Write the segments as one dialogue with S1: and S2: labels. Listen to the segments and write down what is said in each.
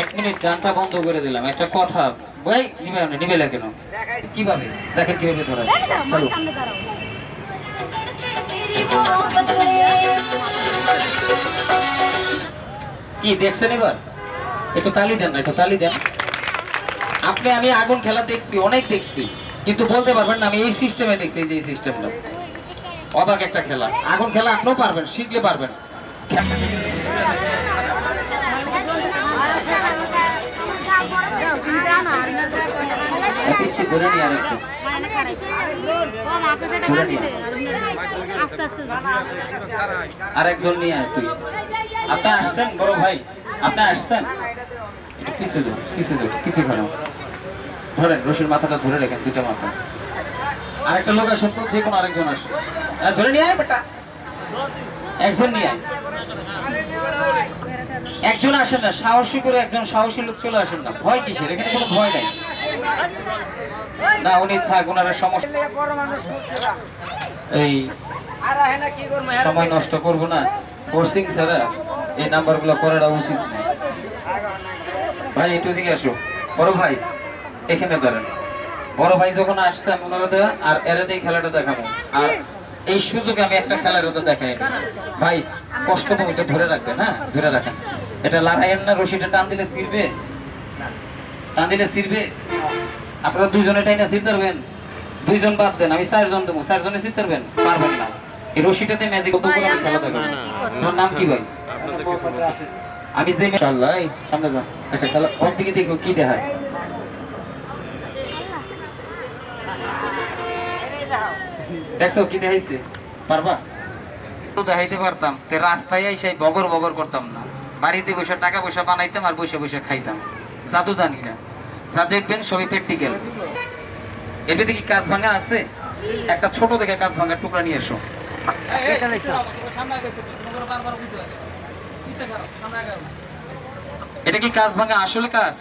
S1: এক মিনিট গানটা বন্ধ করে দিলাম। একটা কথা। ভাই নিবে না নিবে না কেন? কীভাবে? দেখেন কীভাবে ধরা। চলো। কি দেখছেন এবার? একটু তালি দেন না একটু তালি দেন। আপনি আমি আগুন খেলা দেখছি অনেক দেখছি। কিন্তু বলতে পারবেন না আমি এই সিস্টেমে দেখছি এই যে এই সিস্টেমটা। অবাক একটা খেলা। আগুন খেলা আপনিও পারবেন শিখলে পারবেন। পিচ্ছি নিয়ে আরেকটু।
S2: আস্তে
S1: আরেকজন নিয়ে আয় তুই। আপনি আসছেন, বড় ভাই? আপনি আসছেন? একটু পিছে যাও পিছে যাও পিছে ঘোরাও ধরেন, রশির মাথাটা ধরে রেখেন দুটা মাথা। আরেকটা লোক আসেন তো, যে কোনো আরেকজন আসে ধরে নিয়ে আয় বেটা। একজন নিয়ে আয়। একজন আসেন না, সাহসী করে একজন সাহসী লোক চলে আসেন না। ভয় কিসের? এখানে কোনো ভয় নাই। না উনি থাক ওনারা সমস্যা। এই সময় নষ্ট করব না। কোর্সিং ছাড়া এই নাম্বারগুলো করাটা উচিত। ভাই একটু দিকে আসো। বড় ভাই এখানে দাঁড়ান। বড় ভাই যখন আসছে আমি ওনারা আর এরা দিয়ে খেলাটা দেখাবো। আর এই সুযোগে আমি একটা খেলার ওটা দেখাই ভাই কষ্ট তো এটা ধরে রাখবেন হ্যাঁ? ধরে রাখেন। এটা লাগাইয়েন না রশিটা টান দিলে ছিড়বে? টান দিলে ছিড়বে? আপনারা দুজনে টাইনা ছিড়তে পারবেন দুইজন বাদ দেন আমি চারজন দেবো। চারজনে ছিড়তে পারবেন পারবেন না। এই রশিটাতে ম্যাজিক কত করে আমি খেলা দেখাবো। তোমার নাম কি ভাই? আমি যে ইনশাআল্লাহ এই সামনে যাও একটা খেলা ওর দিকে দেখো কি দেখায়। দেখছ কি দেখাইছে? পারবা? তো দেখাইতে পারতাম তে রাস্তায় এসে বগর বগর করতাম না। বাড়িতে বসে টাকা পয়সা বানাইতাম আর বসে বসে খাইতাম। জাদু জানি না। যা দেখবেন সবই প্র্যাকটিক্যাল এটাতে কি কাজ ভাঙা আছে? একটা ছোট দেখে কাজ ভাঙার টুকরা নিয়ে এসো। এটা কি কাজ ভাঙা আসলে কাজ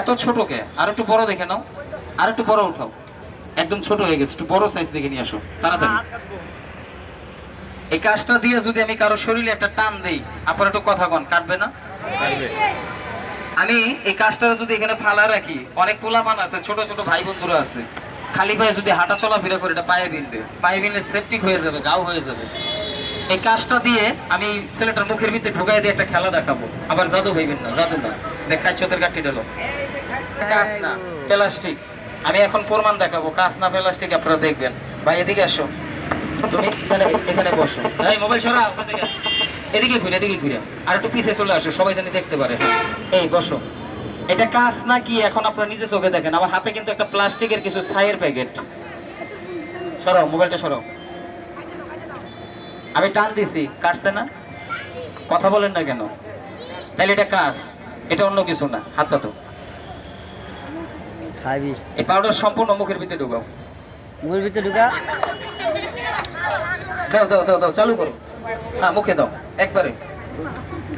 S1: এত ছোট কে আর একটু বড় দেখে নাও। আর একটু বড় উঠাও। একদম ছোট হয়ে গেছে। একটু বড় সাইজ দেখে নিয়ে আসো। তাড়াতাড়ি। এই কাজটা দিয়ে যদি আমি কারও শরীরে একটা টান দেই, আপনার একটু কথা কন। কাটবে না? আমি এই কাজটা যদি এখানে ফালা রাখি, অনেক পোলাপান আছে, ছোট ছোট ভাই বন্ধুরা আছে, খালি পায়ে যদি হাঁটা চলাফেরা করে, এটা পায়ে বিনবে পায়ে বিনলে সেপটিক হয়ে যাবে, গাও হয়ে যাবে। এই কাজটা দিয়ে আমি ছেলেটার মুখের ভিতরে ঢুকাই দিয়ে একটা খেলা দেখাবো। আবার জাদু হইবেন না, জাদু না। দেখাই চোখের কাটি দিল কাজ না প্লাস্টিক আমি এখন প্রমাণ দেখাবো, কাজ না প্লাস্টিক আপনারা দেখবেন। ভাই, এদিকে আসো। তুমি এখানে এখানে বসো। এই, মোবাইল সরা ওখান থেকে। এদিকে ঘুরে এদিকে ঘুরে। আর একটু পিছে চলে আসো সবাই জানি দেখতে পারে। এই বসো। এটা কাজ না কি এখন আপনারা নিজে চোখে দেখেন? আমার হাতে কিন্তু একটা প্লাস্টিকের কিছু ছাইয়ের প্যাকেট। সরাও মোবাইলটা সরাও। আমি টান দিছি। কাটছে না? কথা বলেন না কেন? তাহলে এটা কাজ এটা অন্য কিছু না। হাত তো
S3: খাবি।
S1: এই পাউডার সম্পূর্ণ মুখের ভিতরে ঢুকাও।
S3: মুখের ভিতরে ঢুকা।
S1: দাও দাও দাও দাও চালু করো। হ্যাঁ মুখে দাও একবারে।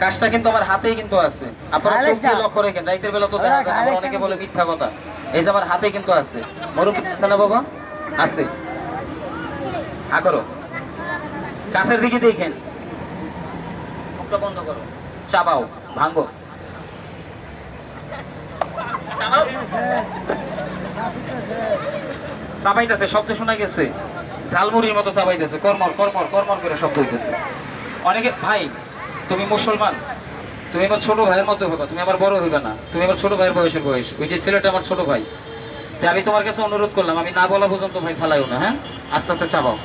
S1: কাজটা কিন্তু আমার হাতেই কিন্তু আছে। আপনারা চোখ দিয়ে লক্ষ্য রেখেন রাইতের বেলা তো দেখা যায় আবার অনেকে বলে মিথ্যা কথা। এই যে আমার হাতে কিন্তু আছে। আছে না বাবা আছে। হা করো। কাছের দিকে দেখেন। মুখটা বন্ধ করো। চাবাও ভাঙ্গো। চাবাইতেছে শব্দ শোনা গেছে। ঝালমুড়ির মতো চাবাইতেছে, কর্মর কর্মর কর্মর করে শব্দ হইতেছে। অনেকে, ভাই, তুমি মুসলমান, তুমি আমার ছোট ভাইয়ের মতো হইবা তুমি আমার বড় হইবে না, তুমি আমার ছোট ভাইয়ের বয়সের বয়স, ওই যে ছেলেটা আমার ছোট ভাই তাই আমি তোমার কাছে অনুরোধ করলাম, আমি না বলা পর্যন্ত ভাই ফালাইও না হ্যাঁ? আস্তে আস্তে চাবাও।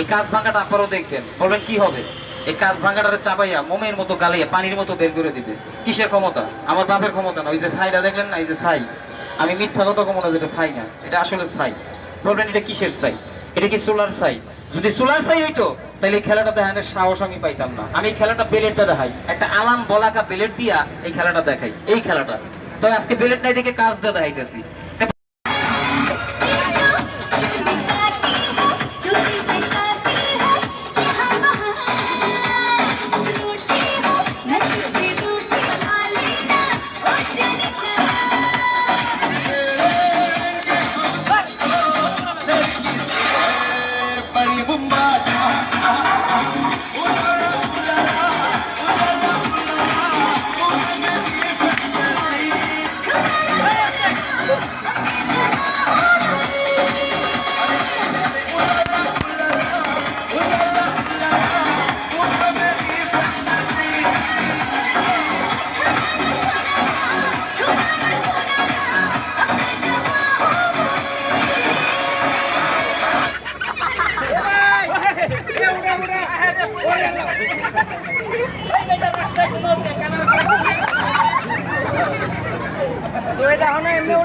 S1: এই কাজ ভাঙাটা আপনারাও দেখবেন, বলবেন কি হবে? এই কাজ ভাঙাটারে চাবাইয়া মোমের মতো গালিয়া পানির মতো বের করে দিবে। কিসের ক্ষমতা? আমার বাপের ক্ষমতা না, ওই যে ছাইটা দেখলেন না, এই যে ছাই? আমি মিথ্যা কথা কমো না যেটা ছাই না, এটা আসলে ছাই। বলবেন এটা কিসের ছাই? এটা কি সোলার সাই যদি সোলার সাই হইতো তাহলে এই খেলাটা দেখানোর সাহস আমি পাইতাম না। আমি খেলাটা বেলেটটা দেখাই। একটা আলাম বলাকা বেলেট দিয়া এই খেলাটা দেখাই, এই খেলাটা। তো আজকে বেলেট নাই দেখে কাজ দিয়ে দেখাইতেছি।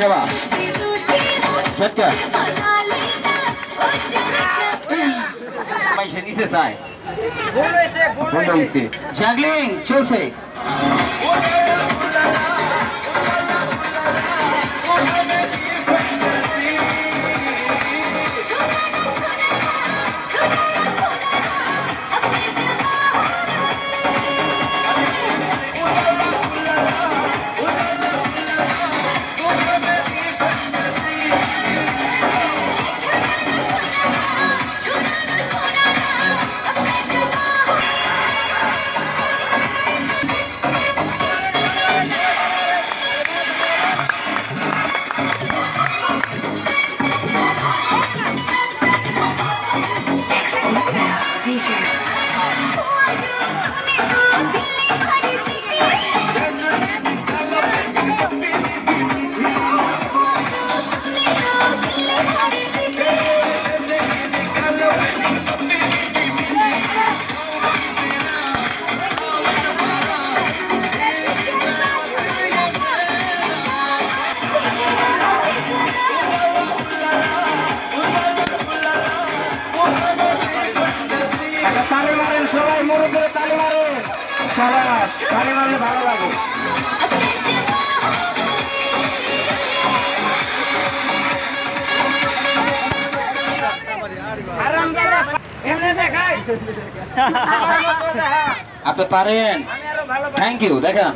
S1: Shut up. পয়সা নিচে চায়। জাগলিং চলছে। মারলে ভালো লাগে। আপনি পারেন। থ্যাংক ইউ দেখান।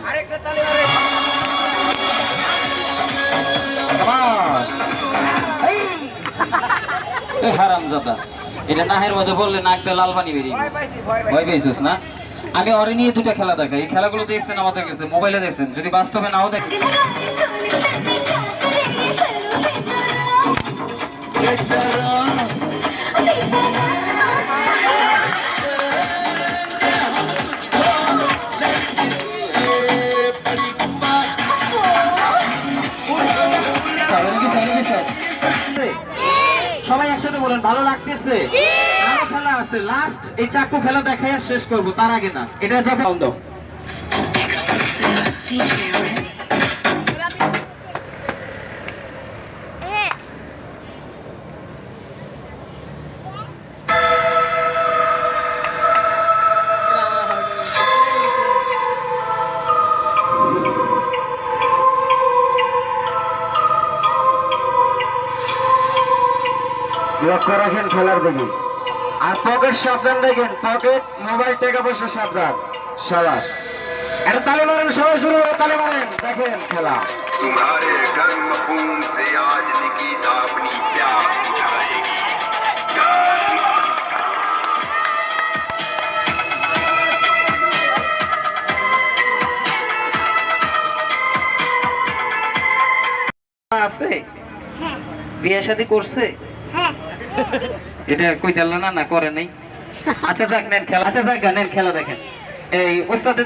S1: হারাম জাদা এটা নাহের মধ্যে বললে নাক দিয়ে লাল পানি বেরিয়ে। ভয় পেয়েছিস না? আমি ওরে নিয়ে দুটা খেলা দেখাই। এই খেলাগুলো দেখছেন, আমাদের কাছে, মোবাইলে দেখছেন। যদি বাস্তবে নাও দেখেন সবাই একসাথে বলেন, ভালো লাগতেছে? আছে লাস্ট এই চাকু খেলা দেখাই শেষ করব তার আগে না। এটা যখন দাও। লক্ষ্য রাখেন খেলার দিকে। আর পকেট সাবধান দেখেন পকেট মোবাইল টাকা পয়সা সাবধান সবাস এটা তালি মারেন সবাই শুরু করে তালি মারেন দেখেন খেলা
S3: तुम्हारे गर्म खून से आज निकिता अपनी प्यास बुझाएगी
S1: আছে বিয়ে শাদী করছে এটা কই জানলো না? না করে নাই। আচ্ছা যাক নেন খেলা। আচ্ছা যাক গানের খেলা দেখেন। এই ওস্তাদের